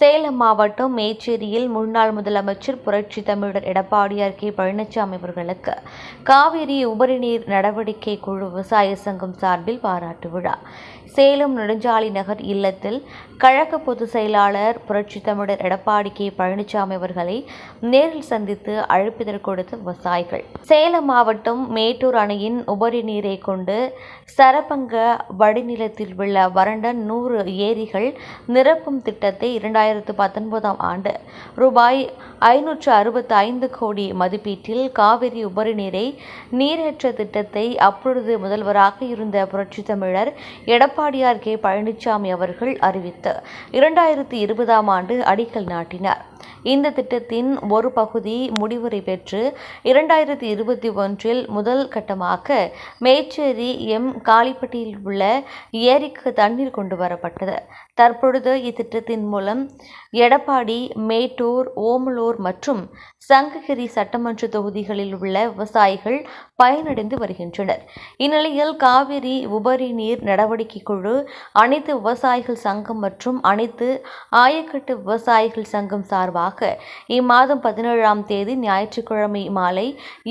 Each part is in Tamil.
சேலம் மாவட்டம் மேச்சேரியில் முன்னாள் முதலமைச்சர் புரட்சி தமிழர் எடப்பாடியார் கே பழனிசாமி அவர்களுக்கு காவிரி உபரிநீர் நடவடிக்கை குழு விவசாய சங்கம் சார்பில் பாராட்டு விழா. சேலம் நெடுஞ்சாலை நகர் இல்லத்தில் கழக பொதுச் செயலாளர் புரட்சி தமிழர் எடப்பாடி கே பழனிசாமி அவர்களை நேரில் சந்தித்து அழைப்பிதழ் கொடுத்த விவசாயிகள். சேலம் மாவட்டம் மேட்டூர் அணையின் உபரி நீரை கொண்டு சரபங்க வடிநிலத்தில் உள்ள வறண்ட நூறு ஏரிகள் நிரப்பும் திட்டத்தை இரண்டாயிரத்தி பத்தொன்பதாம் ஆண்டு. ரூபாய் ஐநூற்று அறுபத்தி ஐந்து கோடி மதிப்பீட்டில் காவிரி உபரி நீரை நீரேற்ற திட்டத்தை அப்பொழுது முதல்வராக இருந்த புரட்சி தமிழர் எடப்பாடியார் கே பழனிசாமி அவர்கள் அறிவித்து இரண்டாயிரத்து இருபதாம் ஆண்டு அடிக்கல் நாட்டினார். இந்த திட்டத்தின் ஒரு பகுதி முடிவுரை பெற்று இரண்டாயிரத்தி இருபத்தி ஒன்றில் முதல் கட்டமாக மேச்சேரி எம் காளிப்பட்டியில் உள்ள ஏரிக்கு தண்ணீர் கொண்டு வரப்பட்டது. தற்பொழுது இத்திட்டத்தின் மூலம் எடப்பாடி மேட்டூர் ஓமலூர் மற்றும் சங்ககிரி சட்டமன்ற தொகுதிகளில் உள்ள விவசாயிகள் பயனடைந்து வருகின்றனர். இந்நிலையில் காவிரி உபரி நீர் நடவடிக்கை குழு அனைத்து விவசாயிகள் சங்கம் மற்றும் அனைத்து ஆயக்கட்டு விவசாயிகள் சங்கம் சார்பாக இம்மாதம் பதினேழாம் தேதி ஞாயிற்றுக்கிழமை மாலை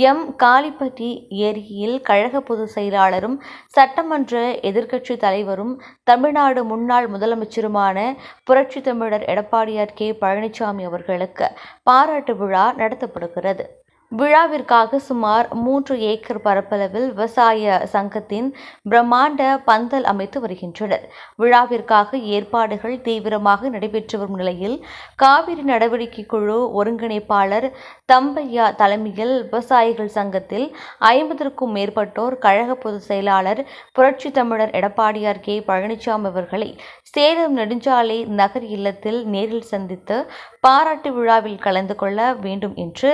எம். காளிப்பட்டி ஏரியில் கழக பொதுச் செயலாளரும் சட்டமன்ற எதிர்க்கட்சி தலைவரும் தமிழ்நாடு முன்னாள் முதலமைச்சருமான புரட்சி தமிழர் எடப்பாடியார் கே. பழனிசாமி அவர்களுக்கு பாராட்டு விழா நடத்தப்படுகிறது. விழாவிற்காக சுமார் மூன்று ஏக்கர் பரப்பளவில் விவசாய சங்கத்தின் பிரம்மாண்ட பந்தல் அமைத்து வருகின்றனர். விழாவிற்காக ஏற்பாடுகள் தீவிரமாக நடைபெற்று வரும் நிலையில் காவிரி நடவடிக்கை குழு ஒருங்கிணைப்பாளர் தம்பையா தலைமையில் விவசாயிகள் சங்கத்தில் ஐம்பதற்கும் மேற்பட்டோர் கழக பொதுச் செயலாளர் புரட்சி தமிழர் எடப்பாடியார் கே. பழனிசாமி அவர்களை சேலம் நெடுஞ்சாலை நகர் இல்லத்தில் நேரில் சந்தித்து பாராட்டு விழாவில் கலந்து கொள்ள வேண்டும் என்று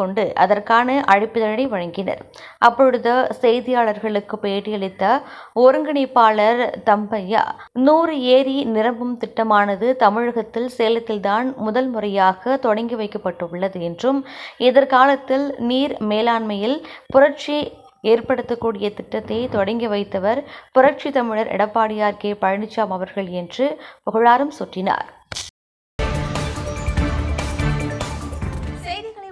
கொண்டு அதற்கான அழைப்பிதழை வழங்கினர். அப்பொழுது செய்தியாளர்களுக்கு பேட்டியளித்த ஒருங்கிணைப்பாளர் தம்பையா நூறு ஏரி நிரம்பும் திட்டமானது தமிழகத்தில் சேலத்தில்தான் முதல் முறையாக தொடங்கி வைக்கப்பட்டுள்ளது என்றும் எதிர்காலத்தில் நீர் மேலாண்மையில் புரட்சி ஏற்படுத்தக்கூடிய திட்டத்தை தொடங்கி வைத்தவர் புரட்சி தமிழர் எடப்பாடியார் கே பழனிசாமி அவர்கள் என்று புகழாரம் சுட்டினார்.